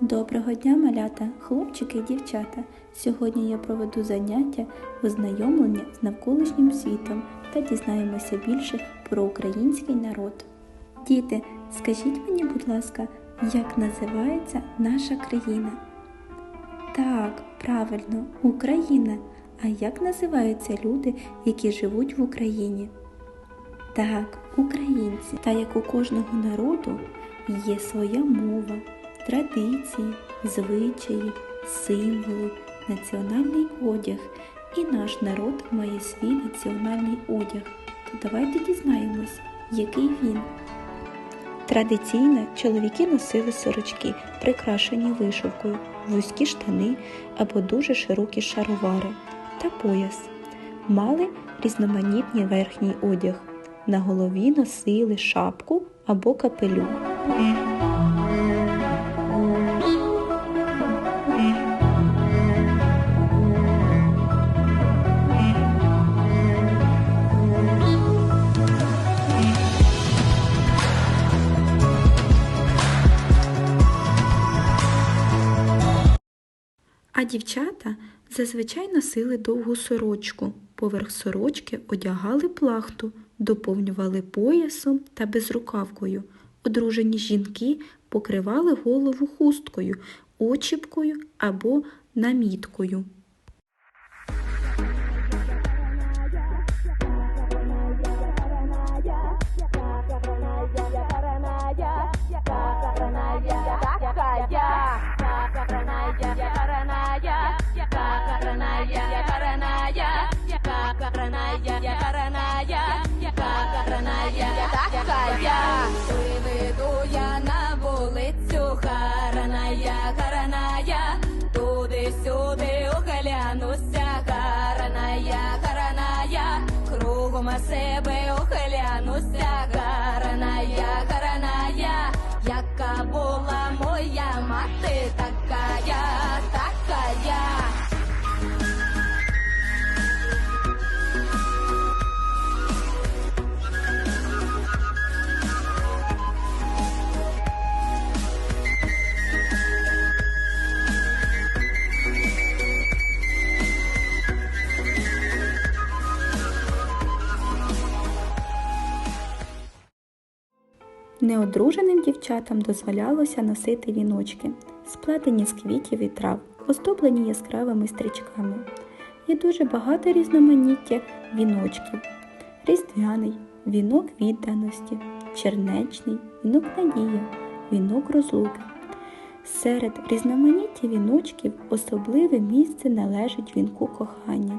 Доброго дня, малята, хлопчики і дівчата. Сьогодні я проведу заняття ознайомлення з навколишнім світом та дізнаємося більше про український народ. Діти, скажіть мені, будь ласка, як називається наша країна? Так, правильно, Україна. А як називаються люди, які живуть в Україні? Так, українці. Та як у кожного народу є своя мова, традиції, звичаї, символи, національний одяг. І наш народ має свій національний одяг. То давайте дізнаємось, який він. Традиційно чоловіки носили сорочки, прикрашені вишивкою, вузькі штани або дуже широкі шаровари та пояс. Мали різноманітний верхній одяг. На голові носили шапку або капелюх. А дівчата зазвичай носили довгу сорочку. Поверх сорочки одягали плахту, доповнювали поясом та безрукавкою. Одружені жінки покривали голову хусткою, очіпкою або наміткою. Виведу я на вулицю Хараная, Хараная, туди-сюди оглянуся, Хараная, Хараная, кругом себе оглянуся, Хараная, Хараная, яка була моя мати, Неодруженим дівчатам дозволялося носити віночки, сплетені з квітів і трав, оздоблені яскравими стрічками. Є дуже багато різноманіття віночків: різдвяний, вінок відданості, чернечний, вінок надії, вінок розлуки. Серед різноманіття віночків особливе місце належить вінку кохання.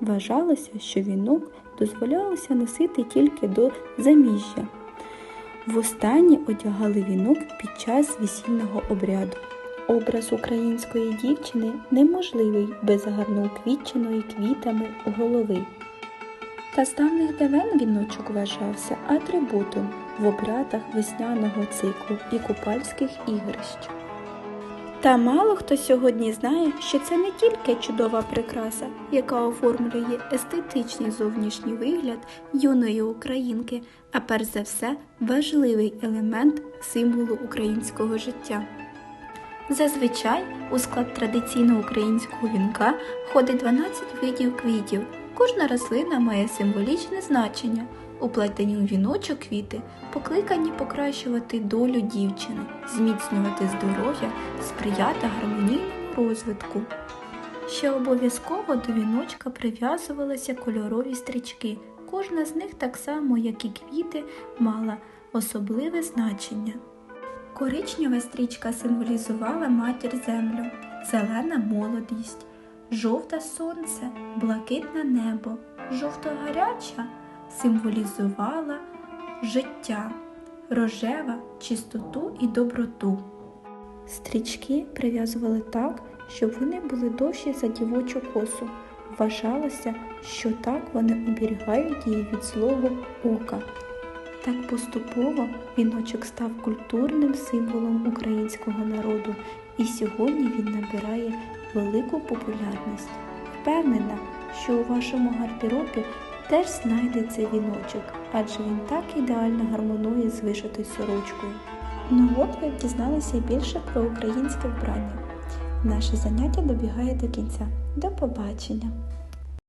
Вважалося, що вінок дозволялося носити тільки до заміжжя. Востаннє одягали вінок під час весільного обряду. Образ української дівчини неможливий без гарно уквітченої квітами голови. Та з давних давен віночок вважався атрибутом в обрядах весняного циклу і купальських ігрищ. Та мало хто сьогодні знає, що це не тільки чудова прикраса, яка оформлює естетичний зовнішній вигляд юної українки, а перш за все важливий елемент символу українського життя. Зазвичай у склад традиційного українського вінка входить 12 видів квітів. Кожна рослина має символічне значення. У віночок квіти покликані покращувати долю дівчини, зміцнювати здоров'я, сприяти гармонійному розвитку. Ще обов'язково до віночка прив'язувалися кольорові стрічки. Кожна з них, так само як і квіти, мала особливе значення. Коричнева стрічка символізувала матір землю, зелена молодість, жовте сонце, блакитне небо, жовто-гаряча символізувала життя, рожева чистоту і доброту. Стрічки прив'язували так, щоб вони були довші за дівочу косу. Вважалося, що так вони оберігають її від злого ока. Так поступово віночок став культурним символом українського народу, і сьогодні він набирає велику популярність. Впевнена, що у вашому гардеробі теж знайдеться віночок, адже він так ідеально гармонує з вишитою сорочкою. Ну от ви дізналися більше про українське вбрання. Наше заняття добігає до кінця. До побачення!